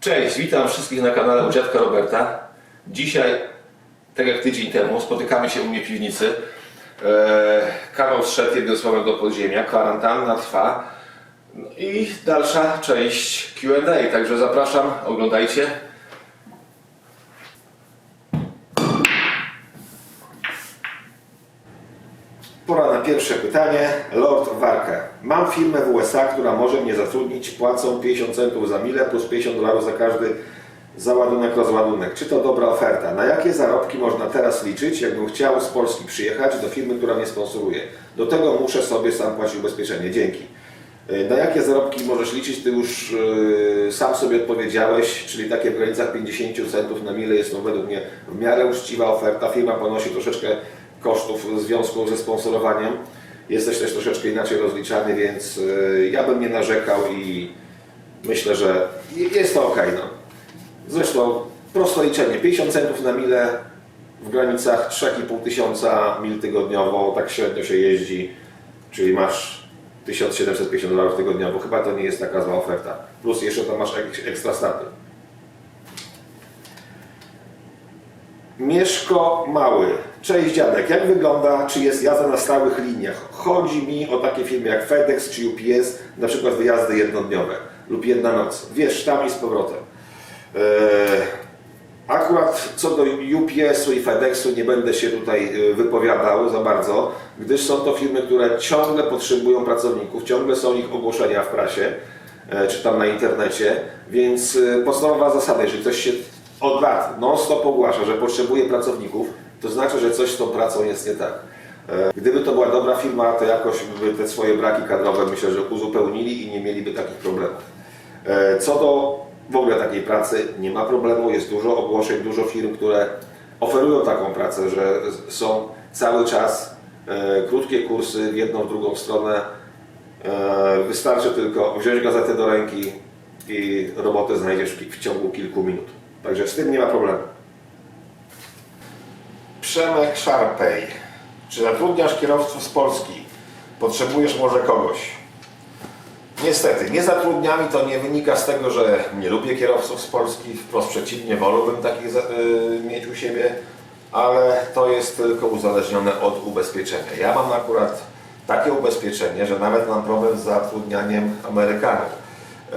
Cześć, witam wszystkich na kanale u Dziadka Roberta. Dzisiaj, tak jak tydzień temu, spotykamy się u mnie w piwnicy. Eee, kawał zszedł jednym słowem do podziemia, kwarantanna trwa. No I dalsza część Q&A, także zapraszam, oglądajcie. Pora na pierwsze pytanie. Lord Warka. Mam firmę w USA, która może mnie zatrudnić. Płacą 50 centów za milę plus 50 dolarów za każdy załadunek, rozładunek. Czy to dobra oferta? Na jakie zarobki można teraz liczyć, jakbym chciał z Polski przyjechać do firmy, która mnie sponsoruje? Do tego muszę sobie sam płacić ubezpieczenie. Dzięki. Y, Na jakie zarobki możesz liczyć? Ty już yy, sam sobie odpowiedziałeś, czyli takie w granicach 50 centów na milę jest to według mnie w miarę uczciwa oferta. Firma ponosi troszeczkę kosztów w związku ze sponsorowaniem. Jesteś też troszeczkę inaczej rozliczany, więc yy, ja bym nie narzekał i myślę, że jest to ok. No. Zresztą proste liczenie, 50 centów na milę w granicach 3,5 tysiąca mil tygodniowo, tak średnio się jeździ, czyli masz 1750 dolarów tygodniowo. Chyba to nie jest taka zła oferta. Plus jeszcze tam masz ek- ekstra staty. Mieszko Mały. Cześć dziadek, jak wygląda, czy jest jazda na stałych liniach? Chodzi mi o takie firmy jak FedEx czy UPS, na przykład wyjazdy jednodniowe lub jedna noc. Wiesz, tam i z powrotem. Eee, Akurat co do UPS-u i FedExu nie będę się tutaj e, wypowiadał za bardzo, gdyż są to firmy, które ciągle potrzebują pracowników, ciągle są ich ogłoszenia w prasie e, czy tam na internecie, więc e, podstawowa zasada, jeżeli ktoś się od lat non-stop ogłasza, że potrzebuje pracowników, to znaczy, że coś z tą pracą jest nie tak. E, Gdyby to była dobra firma, to jakoś by te swoje braki kadrowe myślę, że uzupełnili i nie mieliby takich problemów. E, Co do w ogóle takiej pracy, nie ma problemu, jest dużo ogłoszeń, dużo firm, które oferują taką pracę, że są cały czas e, krótkie kursy w jedną, w drugą stronę. Wystarczy tylko wziąć gazetę do ręki i robotę znajdziesz w ciągu kilku minut. Także z tym nie ma problemu. Przemek Szarpej. Czy zatrudniasz kierowców z Polski? Potrzebujesz może kogoś? Niestety, nie zatrudniam i to nie wynika z tego, że nie lubię kierowców z Polski, wprost przeciwnie, wolałbym takich za- y, mieć u siebie, ale to jest tylko uzależnione od ubezpieczenia. Ja mam akurat takie ubezpieczenie, że nawet mam problem z zatrudnianiem Amerykanów. E,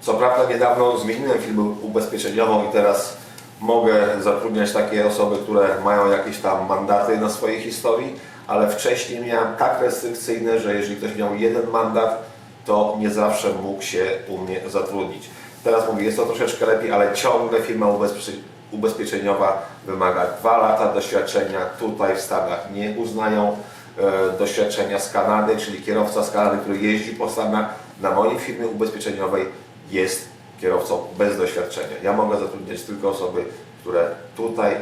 Co prawda niedawno zmieniłem firmę ubezpieczeniową i teraz mogę zatrudniać takie osoby, które mają jakieś tam mandaty na swojej historii, ale wcześniej miałem tak restrykcyjne, że jeżeli ktoś miał jeden mandat, to nie zawsze mógł się u mnie zatrudnić. Teraz mówię, jest to troszeczkę lepiej, ale ciągle firma ubezpiecze- ubezpieczeniowa wymaga dwa lata doświadczenia tutaj w Stanach. Nie uznają e, doświadczenia z Kanady, czyli kierowca z Kanady, który jeździ po Stanach, na mojej firmie ubezpieczeniowej jest kierowcą bez doświadczenia. Ja mogę zatrudniać tylko osoby, które tutaj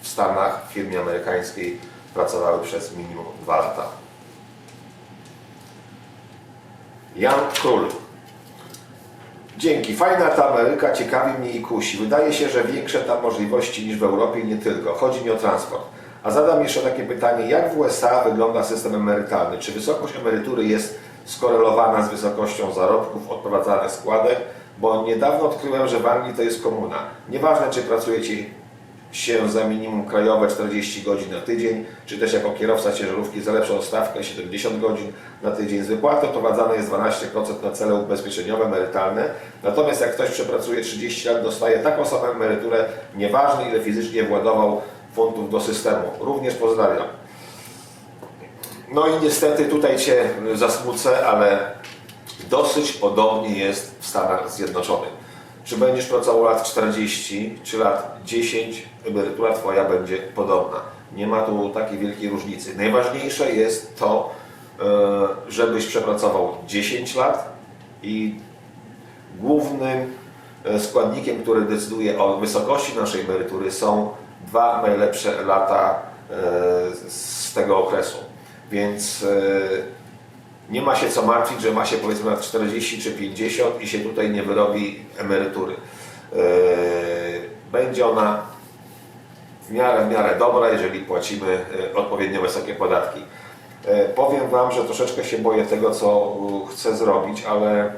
w Stanach, w firmie amerykańskiej pracowały przez minimum dwa lata. Jan Król. Dzięki. Fajna ta Ameryka, ciekawi mnie i kusi. Wydaje się, że większe tam możliwości niż w Europie i nie tylko. Chodzi mi o transport. A zadam jeszcze takie pytanie, jak w USA wygląda system emerytalny? Czy wysokość emerytury jest skorelowana z wysokością zarobków, odprowadzanych składek? Bo niedawno odkryłem, że w Anglii to jest komuna. Nieważne, czy pracujecie się za minimum krajowe 40 godzin na tydzień, czy też jako kierowca ciężarówki za lepszą stawkę 70 godzin na tydzień. Z wypłaty odprowadzane jest 12% na cele ubezpieczeniowe, emerytalne. Natomiast jak ktoś przepracuje 30 lat, dostaje taką samą emeryturę, nieważne ile fizycznie władował funtów do systemu. Również pozdrawiam. No i niestety tutaj Cię zasmucę, ale dosyć podobnie jest w Stanach Zjednoczonych. Czy będziesz pracował lat 40 czy lat 10, emerytura Twoja będzie podobna. Nie ma tu takiej wielkiej różnicy. Najważniejsze jest to, e, żebyś przepracował 10 lat i głównym e, składnikiem, który decyduje o wysokości naszej emerytury są dwa najlepsze lata e, z tego okresu. Więc nie ma się co martwić, że ma się powiedzmy lat 40 czy 50 i się tutaj nie wyrobi emerytury. Yy, Będzie ona w miarę, w miarę dobra, jeżeli płacimy yy, odpowiednio wysokie podatki. Yy, Powiem Wam, że troszeczkę się boję tego, co chcę zrobić, ale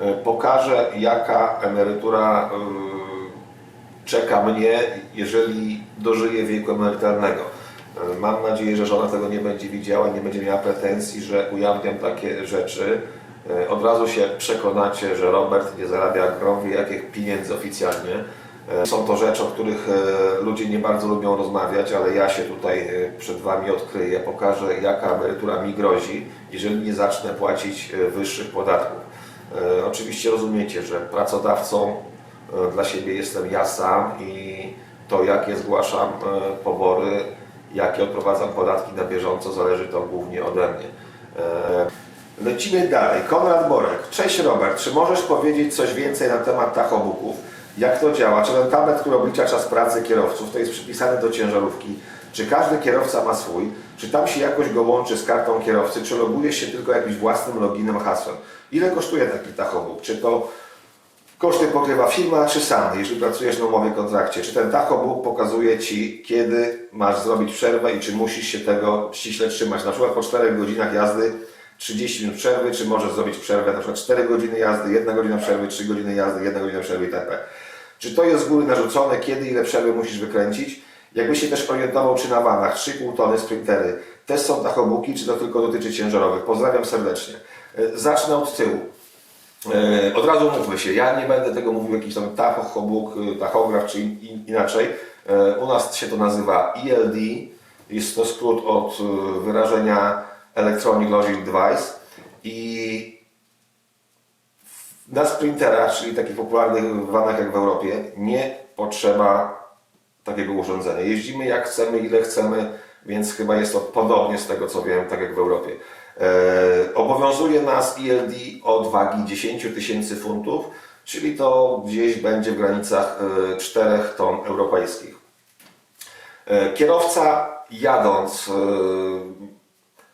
e, pokaże jaka emerytura e, czeka mnie, jeżeli dożyję wieku emerytalnego. E, Mam nadzieję, że żona tego nie będzie widziała, nie będzie miała pretensji, że ujawniam takie rzeczy. E, Od razu się przekonacie, że Robert nie zarabia gromu jakich pieniędzy oficjalnie. E, Są to rzeczy, o których ludzie nie bardzo lubią rozmawiać, ale ja się tutaj przed Wami odkryję, pokażę jaka emerytura mi grozi, jeżeli nie zacznę płacić wyższych podatków. Oczywiście rozumiecie, że pracodawcą dla siebie jestem ja sam i to jakie zgłaszam pobory, jakie odprowadzam podatki na bieżąco zależy to głównie ode mnie. E, Lecimy dalej. Konrad Borek. Cześć Robert, czy możesz powiedzieć coś więcej na temat tachobooków? Jak to działa? Czy ten tablet, który oblicza czas pracy kierowców, to jest przypisany do ciężarówki? Czy każdy kierowca ma swój? Czy tam się jakoś go łączy z kartą kierowcy? Czy loguje się tylko jakimś własnym loginem, hasłem? Ile kosztuje taki tachobook? Czy to koszty pokrywa firma, czy sam, jeżeli pracujesz na umowie kontrakcie? Czy ten tachobook pokazuje Ci, kiedy masz zrobić przerwę i czy musisz się tego ściśle trzymać? Na przykład po 4 godzinach jazdy 30 minut przerwy, czy możesz zrobić przerwę na przykład 4 godziny jazdy, 1 godzina przerwy, 3 godziny jazdy, 1 godzina przerwy itp. Czy to jest z góry narzucone, kiedy ile przerwy musisz wykręcić? Jakbyś się też orientował, czy na vanach 3,5 tony sprintery też są tachobuki, czy to tylko dotyczy ciężarowych? Pozdrawiam serdecznie. E, Zacznę od tyłu. E, Od razu mówmy się, ja nie będę tego mówił jakiś tam tachobuk, tachograf czy in, in, inaczej. E, U nas się to nazywa ELD, jest to skrót od e, wyrażenia Electronic Logic Device i na sprintera, czyli takich popularnych vanach jak w Europie, nie potrzeba takiego urządzenia. Jeździmy jak chcemy, ile chcemy, więc chyba jest to podobnie z tego co wiem, tak jak w Europie. E, obowiązuje nas ELD od wagi 10 tysięcy funtów, czyli to gdzieś będzie w granicach e, 4 ton europejskich. E, kierowca jadąc e,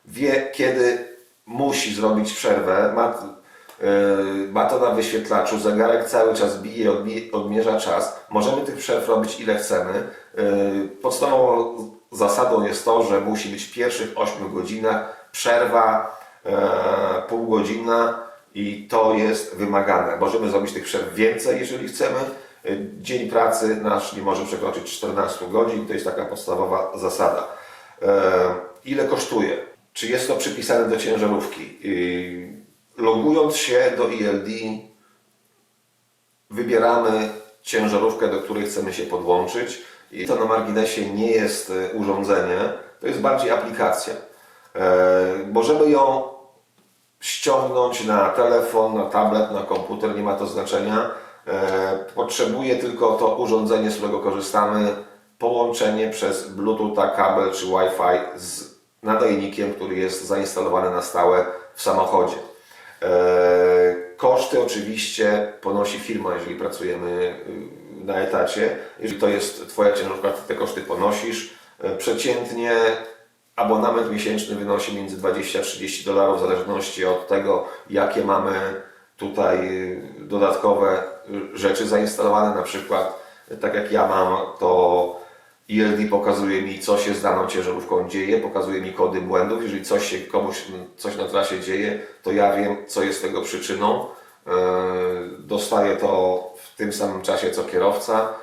wie, kiedy musi zrobić przerwę. Ma, ma to na wyświetlaczu, zegarek cały czas bije, odmierza czas. Możemy tych przerw robić ile chcemy. Podstawową zasadą jest to, że musi być w pierwszych 8 godzinach przerwa yy, półgodzinna i to jest wymagane. Możemy zrobić tych przerw więcej, jeżeli chcemy. Yy, Dzień pracy nasz nie może przekroczyć 14 godzin, to jest taka podstawowa zasada. Yy, Ile kosztuje? Czy jest to przypisane do ciężarówki? Yy, Logując się do ELD, wybieramy ciężarówkę, do której chcemy się podłączyć. I to na marginesie nie jest y, urządzenie, to jest bardziej aplikacja. E, Możemy ją ściągnąć na telefon, na tablet, na komputer, nie ma to znaczenia. E, Potrzebuje tylko to urządzenie, z którego korzystamy, połączenie przez Bluetooth, kabel czy Wi-Fi z nadajnikiem, który jest zainstalowany na stałe w samochodzie. E, Koszty oczywiście ponosi firma, jeżeli pracujemy y, na etacie. Jeżeli to jest Twoja ciężarówka, te koszty ponosisz. Przeciętnie abonament miesięczny wynosi między 20 a 30 dolarów w zależności od tego, jakie mamy tutaj y, dodatkowe y, rzeczy zainstalowane. Na przykład, tak jak ja mam, to ELD pokazuje mi, co się z daną ciężarówką dzieje, pokazuje mi kody błędów. Jeżeli coś się komuś, coś na trasie dzieje, to ja wiem, co jest tego przyczyną. Yy, Dostaję to w tym samym czasie, co kierowca,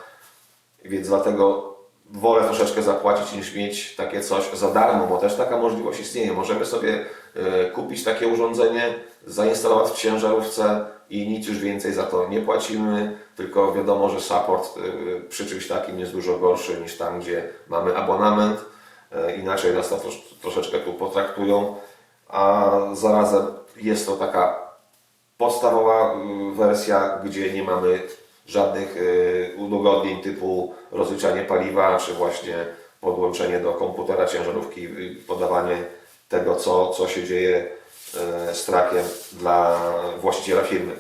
więc dlatego wolę troszeczkę zapłacić, niż mieć takie coś za darmo, bo też taka możliwość istnieje. Możemy sobie yy, kupić takie urządzenie, zainstalować w ciężarówce i nic już więcej za to nie płacimy, tylko wiadomo, że support y, przy czymś takim jest dużo gorszy niż tam, gdzie mamy abonament. Y, Inaczej nas to trosz, troszeczkę tu potraktują, a zarazem jest to taka podstawowa y, wersja, gdzie nie mamy żadnych y, udogodnień typu rozliczanie paliwa, czy właśnie podłączenie do komputera ciężarówki, y, podawanie tego, co, co się dzieje y, z trakiem dla właściciela firmy.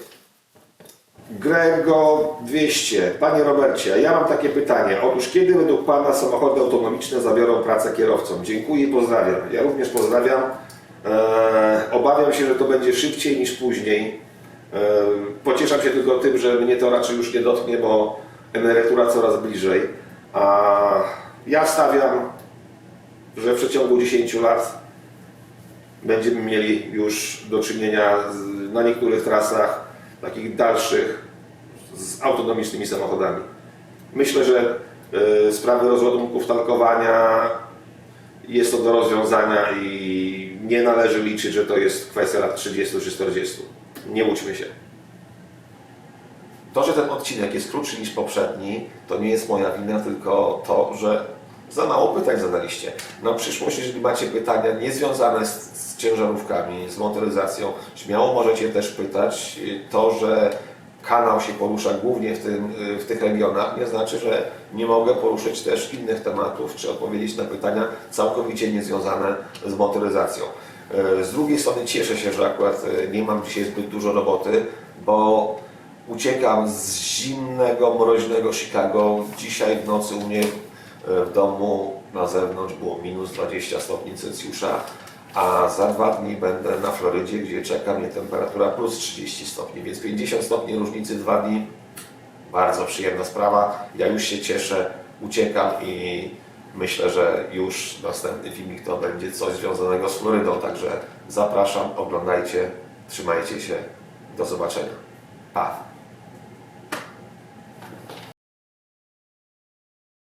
Grego 200. Panie Robercie, ja mam takie pytanie. Otóż kiedy według Pana samochody autonomiczne zabiorą pracę kierowcom? Dziękuję i pozdrawiam. Ja również pozdrawiam. Eee, obawiam się, że to będzie szybciej niż później. Pocieszam się tylko tym, że mnie to raczej już nie dotknie, bo emerytura coraz bliżej. A ja stawiam, że w przeciągu 10 lat będziemy mieli już do czynienia z, na niektórych trasach takich dalszych z autonomicznymi samochodami. Myślę, że e, sprawy rozładunków tankowania jest to do rozwiązania i nie należy liczyć, że to jest kwestia lat 30 czy 40. Nie łudźmy się. To, że ten odcinek jest krótszy niż poprzedni, to nie jest moja wina, tylko to, że za mało pytań zadaliście. Na przyszłość, jeżeli macie pytania niezwiązane z, z ciężarówkami, z motoryzacją, śmiało możecie też pytać. To, że kanał się porusza głównie w, tym, w tych regionach, nie znaczy, że nie mogę poruszyć też innych tematów, czy odpowiedzieć na pytania całkowicie niezwiązane z motoryzacją. E, Z drugiej strony cieszę się, że akurat e, nie mam dzisiaj zbyt dużo roboty, bo uciekam z zimnego, mroźnego Chicago. Dzisiaj w nocy u mnie e, w domu na zewnątrz było minus 20 stopni Celsjusza, a za dwa dni będę na Florydzie, gdzie czeka mnie temperatura plus 30 stopni, więc 50 stopni różnicy dwa dni. Bardzo przyjemna sprawa. Ja już się cieszę, uciekam i myślę, że już następny filmik to będzie coś związanego z Florydą, także zapraszam, oglądajcie, trzymajcie się, do zobaczenia. Pa!